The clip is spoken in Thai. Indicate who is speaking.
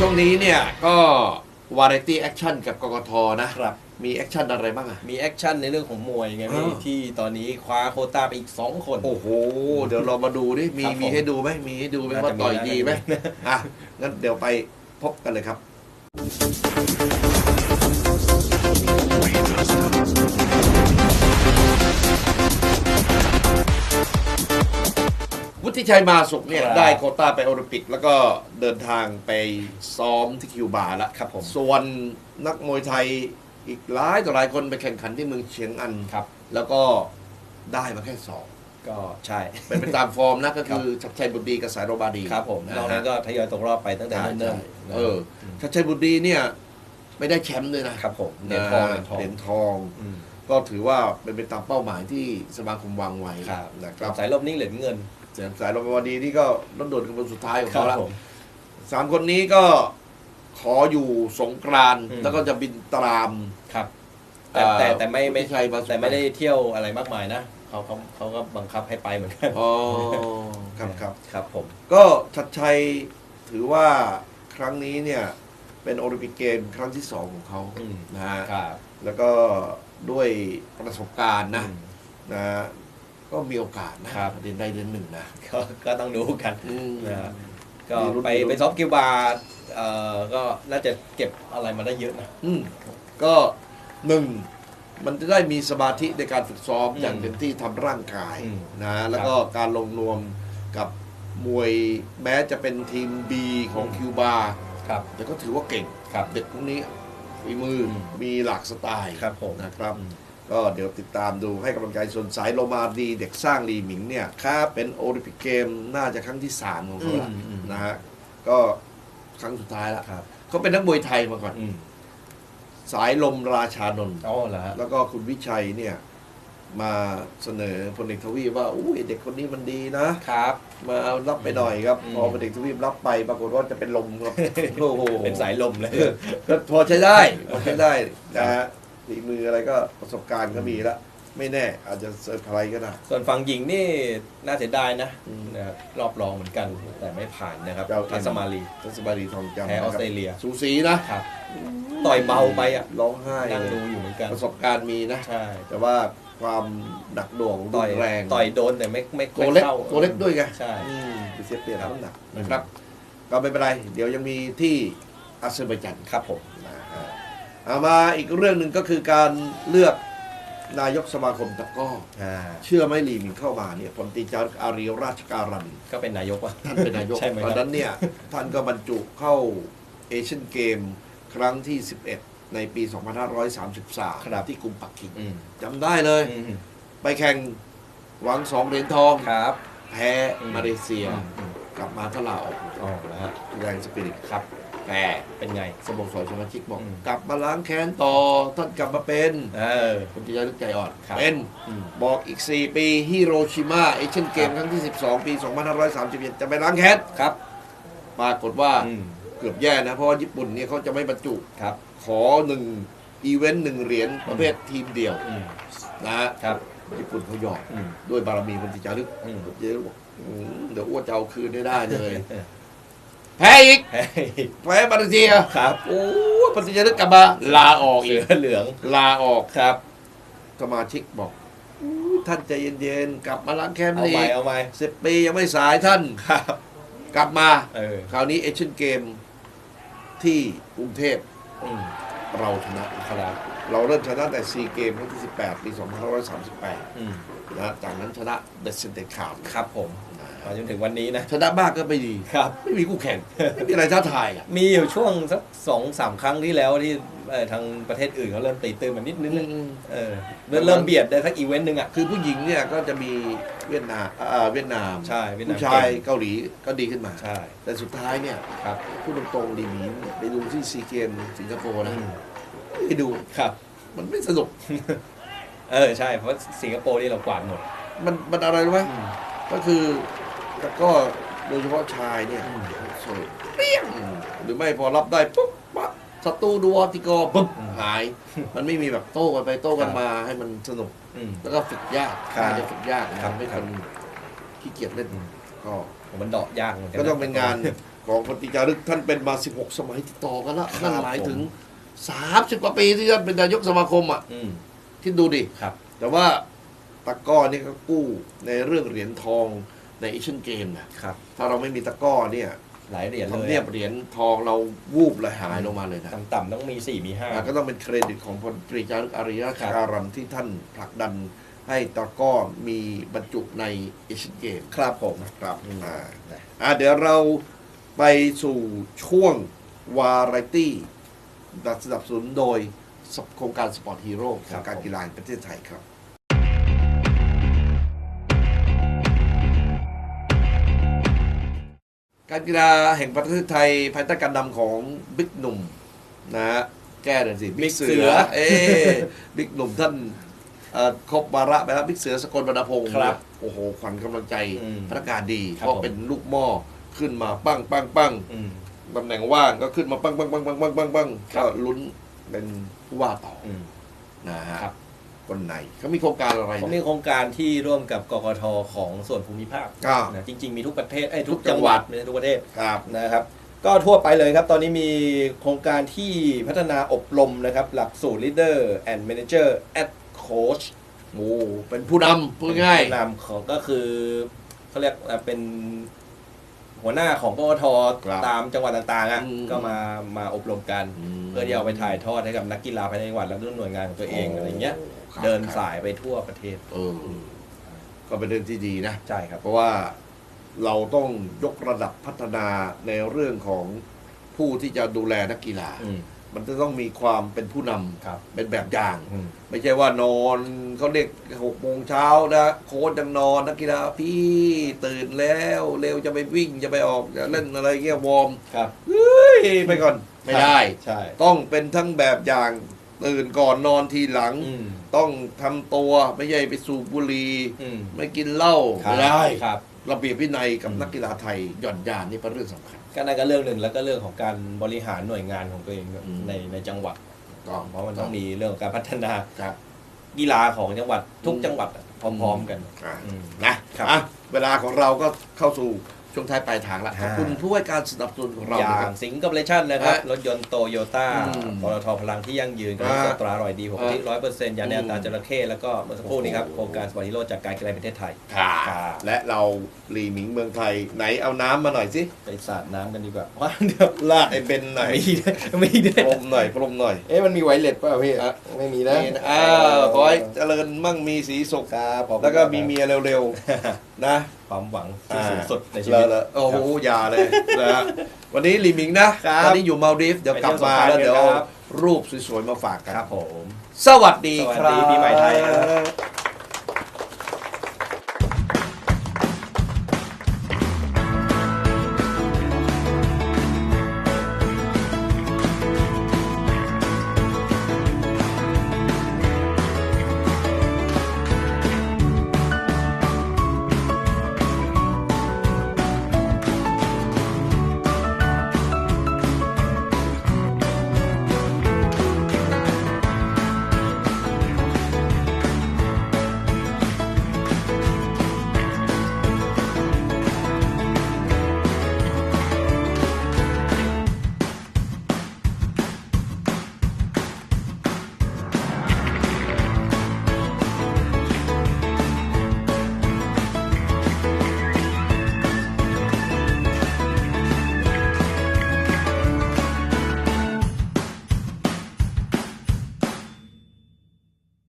Speaker 1: ช่วงนี้เนี่ยก็วาไรตี้แอคชั่นกับกกทนะ ครับ มีแอคชั่นอะไรบ้างอะ
Speaker 2: มีแอคชั่นในเรื่องของมวยไงพี่
Speaker 1: อ้าว
Speaker 2: ที่ตอนนี้คว้าโควต้าไปอีก 2 คน
Speaker 1: โอ้โห เดี๋ยวเรามาดูดิ มี
Speaker 2: ครับผม
Speaker 1: มีให้ดูไหมมีให้ดูไหม
Speaker 2: น่าจะ
Speaker 1: ว่าต่อย
Speaker 2: มีนะ
Speaker 1: ดีไหมอะ งั้นเดี๋ยวไปพบกันเลยครับ วุฒิชัยมาสุขเนี่ย
Speaker 2: ครับ
Speaker 1: ได้โควต้าไปโอลิมปิก แล้วก็เดินทางไปซ้อมที่คิวบาแล้ว
Speaker 2: ครับผม
Speaker 1: ส่วนนักมวยไทยอีกหลายต่อหลายคนไปแข่งขันที่เมืองเชียงอัน
Speaker 2: ครับ
Speaker 1: แล้วก็ได้มาแค่สอง
Speaker 2: ก็ใช่
Speaker 1: เป็นไปตามฟอร์มนะก็คือชัดชัยบุตรดีกับสายโรบาดี
Speaker 2: ครับผม
Speaker 1: นะ
Speaker 2: นอกนั้น
Speaker 1: ฮะ
Speaker 2: ก็ทยอยตกรอบไปตั้งแต่
Speaker 1: ใช่
Speaker 2: เนิ่น
Speaker 1: ใช่
Speaker 2: ๆ
Speaker 1: เออชัดชัยบุตรดีเนี่ยไม่ได้แชมป์ด้วยนะครับ
Speaker 2: ผมเหรียญทองเหรียญทอง
Speaker 1: เหรียญทอง
Speaker 2: อืม
Speaker 1: ก็ถือว่าเป็นไปตามเป้าหมายที่สมาคมวางไว้
Speaker 2: ครับ
Speaker 1: นะครับ
Speaker 2: สายลมนี่เหรียญเงิน
Speaker 1: สายโรบาดีนี่ก็ต้องโดดกันเป็นสุดท้ายของเขาแล้ว
Speaker 2: ผม
Speaker 1: สามคนนี้ก็ขออยู่สงกรานต์
Speaker 2: อืม
Speaker 1: แล้วก็จะบินตราม
Speaker 2: ครับ แต่แต่แต่ไม่ไม่
Speaker 1: วุฒิชัยมาสุข
Speaker 2: แต่ไม่ได้เที่ยวอะไรมากมายนะเขาเขาเขาก็บังคับให้ไปเหมือนกัน
Speaker 1: อ๋อครับครับ
Speaker 2: ครับผม
Speaker 1: ก็ชัดชัยถือว่าครั้งนี้เนี่ย เป็นโอลิมปิกเกมครั้งที่สองของเขา
Speaker 2: อืม
Speaker 1: นะฮะ
Speaker 2: ครับ
Speaker 1: แล้วก็ด้วยประสบการณ์นะ
Speaker 2: อืม
Speaker 1: นะฮะ ก็มีโอกาสนะครับเรียนได้เรียนหนึ่งนะ
Speaker 2: ก็ก็ต้องดูกัน
Speaker 1: อืม
Speaker 2: นะฮะก็
Speaker 1: มีรุ่น
Speaker 2: ไป
Speaker 1: มีรุ่น
Speaker 2: ไปซ้อมกิวบาร์เอ่อก็น่าจะเก็บอะไรมาได้เยอะนะ
Speaker 1: อืมก็หนึ่งมันจะได้มีสมาธิในการฝึกซ้อม
Speaker 2: อืม
Speaker 1: อย่างเต็มที่ทำร่างกาย
Speaker 2: อืม
Speaker 1: นะแล้วก็การลงนวมกับมวยแม้จะเป็นทีม B ของ
Speaker 2: อืม
Speaker 1: คิวบา
Speaker 2: ครับ
Speaker 1: แต่ก็ถือว่าเก่ง
Speaker 2: ครับ
Speaker 1: เด็กพวกนี้ฝีมืออ
Speaker 2: ม
Speaker 1: มีหลากสไตล์
Speaker 2: ครับผม
Speaker 1: นะครับ
Speaker 2: อืม
Speaker 1: ก็เดี๋ยวติดตามดูให้กำลังใจส่วนสายโลมาดีเด็กสร้างลีหมิงเนี่ยครับเป็นโอลิมปิกเกมน่าจะครั้งที่ 3 ของเขาละ
Speaker 2: อืมอืม
Speaker 1: นะฮะก็ครั้งสุดท้ายละ
Speaker 2: ครับ
Speaker 1: เขาเป็นนักมวยไทยมาก่อน
Speaker 2: อืม
Speaker 1: สายลมราชานนท์
Speaker 2: อ๋อเหรอฮะ
Speaker 1: แล้วก็คุณวิชัยเนี่ย มาเสนอพลเอกทวีปว่าอุ้ยเด็กคนนี้มันดีนะ
Speaker 2: ครับ
Speaker 1: มาเอารับไปหน่อยครับ
Speaker 2: อืม
Speaker 1: พอพลเอกทวีปรับไปปรากฏว่าจะเป็นลมครับโอ้โห
Speaker 2: เป็นสายลมเลย
Speaker 1: ก็พอใช้ได้พอใช้ได้นะฮะ ฝีมืออะไรก็ประสบการณ์ก็มีแล้วไม่แน่อาจจะเซอร์ไพรส์ก็ได้
Speaker 2: ส่วนฝั่งหญิงนี่น่าเสียดายนะ
Speaker 1: อืม
Speaker 2: นะครับรอบรองเหมือนกันแต่ไม่ผ่านนะครับ
Speaker 1: เรา
Speaker 2: ทัสมารี
Speaker 1: ทัศบารีทองจำ
Speaker 2: แพ้ออส
Speaker 1: นะคบ
Speaker 2: เตรเลีย
Speaker 1: สูสีนะครับ
Speaker 2: ต่อยเบาไปอะ
Speaker 1: ร้องไห้
Speaker 2: นั่ง
Speaker 1: เลย
Speaker 2: ดูอยู่เหมือนกัน
Speaker 1: ประสบการณ์มีนะ
Speaker 2: ใช่
Speaker 1: แต่ว่าความหนักหน่วงรุ
Speaker 2: ต่อย
Speaker 1: นแรง
Speaker 2: ต่อยโดนแต่ไม่ไม่
Speaker 1: ตัวเล็ก
Speaker 2: ไม่ข้า
Speaker 1: ตัวเล็กด้วยไง
Speaker 2: ใช่
Speaker 1: อืมไปเสียเปรียบ
Speaker 2: ครับ
Speaker 1: น้ำหนักนะครับ ก็ไม่เป็นไร เดี๋ยวยังมีที่อาเซอร์ไบจัน
Speaker 2: ครับผม
Speaker 1: นะฮะ เอามาอีกเรื่องหนึ่งก็คือการเลือกนายกสมาคมตะกร้อ
Speaker 2: อ่า
Speaker 1: เชื่อไหมลีหมิงเข้ามาเนี่ยพลตรีจารึกอารีราชการัน
Speaker 2: ก็เป็นนายกว่ะ
Speaker 1: ท่านเป็นนายก
Speaker 2: ใช่ไหม
Speaker 1: ต
Speaker 2: ค
Speaker 1: อ
Speaker 2: รั
Speaker 1: น
Speaker 2: บ
Speaker 1: นั้นเนี่ย ท่านก็บรรจุเข้าเอเชียนเกมครั้งที่ 11 ในปี 2533
Speaker 2: ครับ
Speaker 1: ที่กรุงปักกิ่ง
Speaker 2: อืม
Speaker 1: จำได้เลย
Speaker 2: อืม
Speaker 1: ไปแข่งหวังสองเหรียญทอง
Speaker 2: ครับ
Speaker 1: แพ้
Speaker 2: อืม
Speaker 1: มาเลเซีย
Speaker 2: อืมอืม
Speaker 1: กลับมาทลาออก
Speaker 2: อ๋อแล้วฮะ
Speaker 1: แรงสปิริต
Speaker 2: ครับ
Speaker 1: แต่
Speaker 2: เป็นไง
Speaker 1: สโมสรสมาชิกบอก
Speaker 2: อืม
Speaker 1: กลับมาล้างแค้นต่อท่านกลับมาเป็น
Speaker 2: เออ
Speaker 1: คุณจิยาลึกใจอ่อน
Speaker 2: ครับ
Speaker 1: เป็น
Speaker 2: อืม
Speaker 1: บอกอีก 4 ปีฮิโรชิมาเอเชียนเกม
Speaker 2: ครับ
Speaker 1: ครั้งที่ 12 ปี 2531 จะไปล้างแค้น
Speaker 2: ครับ
Speaker 1: ปรากฏว่า
Speaker 2: อืม
Speaker 1: เกือบแย่นะ เพราะว่าญี่ปุ่นเนี่ยเขาจะไม่บรรจุ
Speaker 2: ครับ
Speaker 1: ขอหนึ่งอีเวนต์หนึ่งเหรียญประเภททีมเดียว
Speaker 2: อืม
Speaker 1: นะฮะ
Speaker 2: ครับ
Speaker 1: ญี่ปุ่นเขายอม
Speaker 2: อืม
Speaker 1: ด้วยบารมีคุณจิจารึก
Speaker 2: อืม
Speaker 1: คุณจิจารึกบอกอืมเดี๋ยวอ้วนจะเอาคืนได้ได้เลย
Speaker 2: เออ
Speaker 1: แพ้อีก
Speaker 2: เฮ้ย
Speaker 1: แพ้มาเลเซีย
Speaker 2: ครับ
Speaker 1: โอ้ยคุณจิจารึกกลับมาลาออก
Speaker 2: เห
Speaker 1: อี
Speaker 2: ลื
Speaker 1: ก
Speaker 2: อเหลือง
Speaker 1: ลาออก
Speaker 2: ครับ
Speaker 1: สมาชิกบอกอู้ท่านใจเย็นๆกลับมาล้างแค้น
Speaker 2: เอา
Speaker 1: อี
Speaker 2: ใหม่
Speaker 1: ก
Speaker 2: เอาใหม่
Speaker 1: สิบปียังไม่สายท่าน
Speaker 2: ครับ
Speaker 1: กลับมา
Speaker 2: เออ
Speaker 1: คราวนี้เอเชียนเกมที่กรุงเทพ
Speaker 2: อืม
Speaker 1: เราชนะครับเราเริ่มชนะแต่ซีเกมครั้งที่ 18 ปี 2538
Speaker 2: อืม
Speaker 1: นะจากนั้นชนะเบ็ดเสร็จเด็ดขาด
Speaker 2: ครับผมมาจนถึงวันนี้นะ
Speaker 1: ชนะมากก็ไม่ดี
Speaker 2: ครับ
Speaker 1: ไม่มีคู่แข่งไม่มีอะไรท้าทายอะ
Speaker 2: มีอยู่ช่วงสักสองสามครั้งที่แล้วที่เอ่อทางประเทศอื่นเขาเริ่มตีตื้นมานิดนึงนะเออเริ่มเริ่มเบียดได้สักอีเวนต์หนึ่งอะ
Speaker 1: คือผู้หญิงเนี่ยก็จะมีเวียดนามอ่าเวียดนาม
Speaker 2: ใช่เวียดนาม
Speaker 1: ผู้ชาย
Speaker 2: เก่ง
Speaker 1: เกาหลีก็ดีขึ้นมา
Speaker 2: ใช่
Speaker 1: แต่สุดท้ายเนี่ย
Speaker 2: ครับ
Speaker 1: พูดตรงๆดีหมีไปดูที่ซีเกมสิงคโปร์นะ
Speaker 2: อืม
Speaker 1: ไปดู
Speaker 2: ครับ
Speaker 1: มันไม่สนุก
Speaker 2: เออใช่เพราะสิงคโปร์นี่เรากวาดหมด
Speaker 1: มันมันอะไรรู้ไหม
Speaker 2: อืม
Speaker 1: ก็คือแล้วก็โดยเฉพาะชายเนี่ย
Speaker 2: อืม
Speaker 1: โซ่เปรี้ยงหรือไม่พอรับได้ปุ๊บปั๊บศัตรูดูออติกอปุ๊บ
Speaker 2: อืม
Speaker 1: หาย มันไม่มีแบบโต้กันไปโต้กัน
Speaker 2: ครับ
Speaker 1: มาให้มันสนุก
Speaker 2: อืม
Speaker 1: แล้วก็ฝึกยาก
Speaker 2: ครับ
Speaker 1: น่าจะฝึกยากนะครับ ไม่
Speaker 2: ครั
Speaker 1: ค
Speaker 2: บ
Speaker 1: นขี้เกียจเล่น
Speaker 2: อืม
Speaker 1: ก็
Speaker 2: ผมมันเดาะยากเหมือนกั
Speaker 1: ก็ต้องเป็นงาน ของพลตรีจารึกท่านเป็นมา 16 สมัยติดต่อกันแล้ว
Speaker 2: ครับ
Speaker 1: นั่นหมายถึง 30 กว่าปีที่ท่านเป็นนายกสมาคมอะ
Speaker 2: อืม
Speaker 1: คิดดูดิ
Speaker 2: ครับ
Speaker 1: แต่ว่าตะกร้อนี่ก็กู้ในเรื่องเหรียญทองในเอเชียนเกมนะครับ ถ้าเราไม่มีตะกร้อเนี่ย
Speaker 2: หลายเหรียญเล
Speaker 1: ทำ
Speaker 2: ย
Speaker 1: เนียบเหรียญทองเราวูบเลยหายลงมาเลยนะ
Speaker 2: ต่ำๆต้องมีสี่มีห้า
Speaker 1: อ่าก็ต้องเป็นเครดิตของพลตรีจารึกอาริยะ
Speaker 2: ครับ
Speaker 1: การันที่ท่านผลักดันให้ตะกร้อมีบรรจุในเอเชียนเกม
Speaker 2: ครับผม
Speaker 1: นะครับ
Speaker 2: อืม
Speaker 1: อ่าอ่าเดี๋ยวเราไปสู่ช่วงวาไรตี้สนับสนุนโดย โครงการสปอร์ตฮีโร่ของการกีฬาแห่งประเทศไทยครับการกีฬาแห่งประเทศไทยภายใต้การนำของบิ๊กหนุ่มนะฮะแก้หน่อยสิบิ๊กเสือเอ้บิ๊กหนุ่มท่านเอ่อครบวาระไปแล้วบิ๊กเสือสกลบรรณพงศ์
Speaker 2: ครับ
Speaker 1: โอ้โหขวัญกำลังใจ
Speaker 2: อืม
Speaker 1: พนักงานดี
Speaker 2: ครับ
Speaker 1: เพราะ
Speaker 2: ผม
Speaker 1: เป็นลูกหม้อขึ้นมาปั้งปั้งปั้ง
Speaker 2: อืม
Speaker 1: ตำแหน่งว่างก็ขึ้นมาปั้งปั้งปั้งปั้งปั้งปั้งปั้ง
Speaker 2: ครั
Speaker 1: ก็
Speaker 2: บ
Speaker 1: ลุ้น เป็นผู้ว่าต่อ
Speaker 2: อืม
Speaker 1: นะฮะ
Speaker 2: ครับ
Speaker 1: คนไหนเขามีโครงการอะไร
Speaker 2: เขา
Speaker 1: นะ
Speaker 2: มีโครงการที่ร่วมกับกกทของส่วนภูมิภาค
Speaker 1: ก็
Speaker 2: นะจริง ๆ มีทุกประเทศไอ้ย
Speaker 1: ทุ
Speaker 2: ทุ
Speaker 1: ก
Speaker 2: ก
Speaker 1: จั
Speaker 2: จั
Speaker 1: ง
Speaker 2: ง
Speaker 1: ห
Speaker 2: ห
Speaker 1: วั
Speaker 2: วั
Speaker 1: ด
Speaker 2: ดในทุกประเทศ
Speaker 1: ครับ
Speaker 2: นะครับก็ทั่วไปเลยครับ ตอนนี้มีโครงการที่พัฒนาอบรมนะครับ หลักสูตร leader and manager at coach
Speaker 1: โอ้เป็นผู้นำพูดง่าย
Speaker 2: เป็นผู้นำของก็คือเขาเรียกว่าเป็น หัวหน้าของกกท
Speaker 1: ครับ
Speaker 2: ตามจังหวัดต่างๆอะ
Speaker 1: อืม
Speaker 2: ก็มามาอบรมกัน เพื่อที่เอาไปถ่ายทอดให้กับนักกีฬาภายในจังหวัดและหน่วยงานของตัวเองอะไรเงี้ย
Speaker 1: ครับ
Speaker 2: เดินสายไปทั่วประเทศ
Speaker 1: เออก็เป็นเรื่องที่ดีนะ
Speaker 2: ใช่ครับ
Speaker 1: เพราะว่าเราต้องยกระดับพัฒนาในเรื่องของผู้ที่จะดูแลนักกีฬา
Speaker 2: อื ม
Speaker 1: มันจะต้องมีความเป็นผู้นำ
Speaker 2: ครับ
Speaker 1: เป็นแบบอย่าง
Speaker 2: อืม
Speaker 1: ไม่ใช่ว่านอนเขาเรียกหกโมงเช้านะโค้ชยังนอนนักกีฬาพี่ตื่นแล้ว เร็วจะไปวิ่งจะไปออกจะเล่นอะไรเงี้ยวอร์ม
Speaker 2: ครับ
Speaker 1: เฮ้ยไปก่อนไม่ได้
Speaker 2: ใช่
Speaker 1: ต้องเป็นทั้งแบบอย่างตื่นก่อนนอนทีหลัง
Speaker 2: อืม
Speaker 1: ต้องทำตัวไม่ใช่ไปสูบบุหรี่
Speaker 2: อืม
Speaker 1: ไม่กินเหล้า
Speaker 2: ครับ
Speaker 1: ไม่ได้
Speaker 2: ครับ
Speaker 1: ระเบียบวินัยกับ
Speaker 2: อืม
Speaker 1: นักกีฬาไทยหย่อนยานนี่เป็นเรื่องสำคัญ
Speaker 2: ก็นั่นก็เรื่องหนึ่งแล้วก็เรื่องของการบริหารหน่วยงานของตัวเองด้วย
Speaker 1: อืม
Speaker 2: ในในจังหวัด
Speaker 1: ก็
Speaker 2: เพราะมันต้องมีเรื่องของการพัฒนา
Speaker 1: ครับ
Speaker 2: กีฬาของจังหวัดทุกจังหวัดอะพร้อมๆกัน
Speaker 1: อะ
Speaker 2: อืม
Speaker 1: นะครับ อะเวลาของเราก็เข้าสู่ ช่วงท้ายปลายทางแล้วขอบคุณ
Speaker 2: อ่า
Speaker 1: ผู้ให้การสนับสนุนของเรา
Speaker 2: อ
Speaker 1: นะ
Speaker 2: ย่า
Speaker 1: ครั
Speaker 2: ง
Speaker 1: บ
Speaker 2: สิงห์กับเลชั่นนะครับ
Speaker 1: ฮะ
Speaker 2: รถยนต์โตโยต้า
Speaker 1: อืม
Speaker 2: ปตทพลังที่ยั่งยืนกับ
Speaker 1: อ่า
Speaker 2: สตราอร่อยดีผมที่
Speaker 1: อ่า
Speaker 2: ร้อยเปอร์เซ็นต์ยาแนวตาจระเข้แล้วก็เมื่อสักครู่นี้ครับ
Speaker 1: โอ้โห
Speaker 2: โครงการสปอร์ตฮีโร่จากการกีฬาแห่งประเทศไทย
Speaker 1: ค่ะ
Speaker 2: ครับ
Speaker 1: และเราลีหมิงเมืองไทยไหนเอาน้ำมาหน่อยสิ
Speaker 2: ไปสาดน้ำกันดีกว่าว่าเดี๋ยว
Speaker 1: ลาดไอ้เบนหน่อย
Speaker 2: มีด้วยมีด้วย
Speaker 1: พรมหน่อยพรมหน่อย
Speaker 2: เอ๊ะมันมีไวเลสป่ะพี่
Speaker 1: อะ
Speaker 2: ไม่มีนะ
Speaker 1: นี่นะอ้าวขอให้เจริญมั่งมีสีสุข
Speaker 2: ครับขอบคุณ
Speaker 1: แล้วก็
Speaker 2: ครับ
Speaker 1: มีเมียเร็วๆ นะ
Speaker 2: ความหวังที่สูงสุดในชี
Speaker 1: เล
Speaker 2: วิ
Speaker 1: ย
Speaker 2: ต
Speaker 1: เลยโอ้โหอย่าเลยนะฮะวันนี้ลีหมิงนะครับตอนนี้อยู่มาลดีฟส์เดี๋ยว
Speaker 2: ไป
Speaker 1: กลับ
Speaker 2: เที่ยว
Speaker 1: มา
Speaker 2: สงกรานต์
Speaker 1: แล้วเดี๋ยว
Speaker 2: กันครับ
Speaker 1: รูปสวยๆมาฝากกัน
Speaker 2: ครับผม
Speaker 1: สวัสดี
Speaker 2: สวัส
Speaker 1: ครับ
Speaker 2: ดีปีใหม่ไทยครับ